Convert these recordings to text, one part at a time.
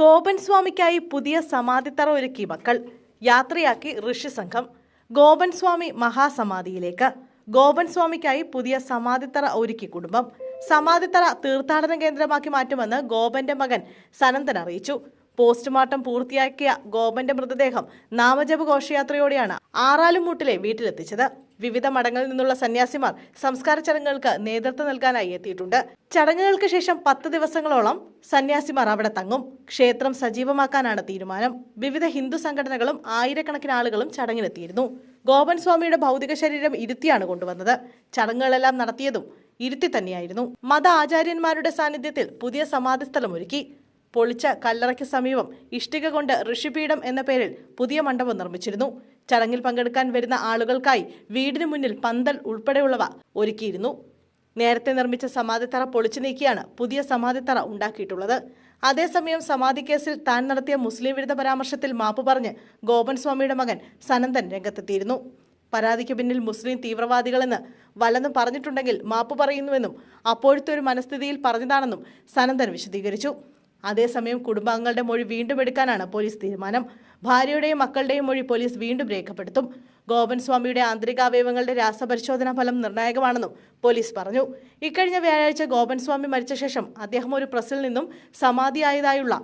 ഗോപൻ സ്വാമിക്കായി പുതിയ സമാധിത്തറ ഒരുക്കി മക്കൾ. യാത്രയാക്കി ഋഷി സംഘം. ഗോപൻ സ്വാമി മഹാസമാധിയിലേക്ക്. ഗോപൻ സ്വാമിക്കായി പുതിയ സമാധിത്തറ ഒരുക്കി കുടുംബം. സമാധിത്തറ തീർത്ഥാടന കേന്ദ്രമാക്കി മാറ്റുമെന്ന് ഗോപന്റെ മകൻ സനന്ദൻ അറിയിച്ചു. പോസ്റ്റ്മോർട്ടം പൂർത്തിയാക്കിയ ഗോപന്റെ മൃതദേഹം നാമജപ ഘോഷയാത്രയോടെയാണ് ആറാലുമൂട്ടിലെ വീട്ടിലെത്തിച്ചത്. വിവിധ മഠങ്ങളിൽ നിന്നുള്ള സന്യാസിമാർ സംസ്കാര ചടങ്ങുകൾക്ക് നേതൃത്വം നൽകാനായി എത്തിയിട്ടുണ്ട്. ചടങ്ങുകൾക്ക് ശേഷം പത്ത് ദിവസങ്ങളോളം സന്യാസിമാർ അവിടെ തങ്ങും. ക്ഷേത്രം സജീവമാക്കാനാണ് തീരുമാനം. വിവിധ ഹിന്ദു സംഘടനകളും ആയിരക്കണക്കിന് ആളുകളും ചടങ്ങിനെത്തിയിരുന്നു ഗോപൻ സ്വാമിയുടെ ഭൗതിക ശരീരം ഇരുത്തിയാണ് കൊണ്ടുവന്നത്. ചടങ്ങുകളെല്ലാം നടത്തിയതും ഇരുത്തി തന്നെയായിരുന്നു. മത ആചാര്യന്മാരുടെ സാന്നിധ്യത്തിൽ പുതിയ സമാധിസ്ഥലം ഒരുക്കി. പൊളിച്ച കല്ലറയ്ക്ക് സമീപം ഇഷ്ടിക കൊണ്ട് ഋഷിപീഠം എന്ന പേരിൽ പുതിയ മണ്ഡപം നിർമ്മിച്ചിരുന്നു. ചടങ്ങിൽ പങ്കെടുക്കാൻ വരുന്ന ആളുകൾക്കായി വീടിന് മുന്നിൽ പന്തൽ ഉൾപ്പെടെയുള്ളവ ഒരുക്കിയിരുന്നു. നേരത്തെ നിർമ്മിച്ച സമാധിത്തറ പൊളിച്ചു നീക്കിയാണ് പുതിയ സമാധിത്തറ ഉണ്ടാക്കിയിട്ടുള്ളത്. അതേസമയം സമാധി കേസിൽ താൻ നടത്തിയ മുസ്ലിം വിരുദ്ധ പരാമർശത്തിൽ മാപ്പ് പറഞ്ഞ് ഗോപൻ സ്വാമിയുടെ മകൻ സനന്ദൻ രംഗത്തെത്തിയിരുന്നു. പരാതിക്ക് പിന്നിൽ മുസ്ലിം തീവ്രവാദികളെന്ന് വല്ലെന്നും പറഞ്ഞിട്ടുണ്ടെങ്കിൽ മാപ്പ് പറയുന്നുവെന്നും അപ്പോഴത്തെ ഒരു മനസ്ഥിതിയിൽ പറഞ്ഞതാണെന്നും സനന്ദൻ വിശദീകരിച്ചു. അതേസമയം കുടുംബാംഗങ്ങളുടെ മൊഴി വീണ്ടും എടുക്കാനാണ് പോലീസ് തീരുമാനം. ഭാര്യയുടെയും മക്കളുടെയും മൊഴി പോലീസ് വീണ്ടും രേഖപ്പെടുത്തും. ഗോപൻ സ്വാമിയുടെ ആന്തരികാവയവങ്ങളുടെ രാസപരിശോധനാ ഫലം നിർണായകമാണെന്നും പോലീസ് പറഞ്ഞു. ഇക്കഴിഞ്ഞ വ്യാഴാഴ്ച ഗോപൻ സ്വാമി മരിച്ച ശേഷം അദ്ദേഹം ഒരു പ്രസിൽ നിന്നും സമാധിയായതായുള്ള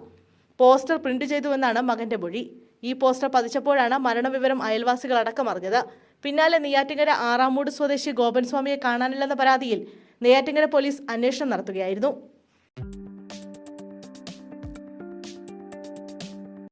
പോസ്റ്റർ പ്രിന്റ് ചെയ്തുവെന്നാണ് മകന്റെ മൊഴി. ഈ പോസ്റ്റർ പതിച്ചപ്പോഴാണ് മരണവിവരം അയൽവാസികൾ അടക്കം അറിഞ്ഞത്. പിന്നാലെ നെയ്യാറ്റിങ്കര ആറാമൂട് സ്വദേശി ഗോപൻ സ്വാമിയെ കാണാനില്ലെന്ന പരാതിയിൽ നെയ്യാറ്റിങ്കര പോലീസ് അന്വേഷണം നടത്തുകയായിരുന്നു.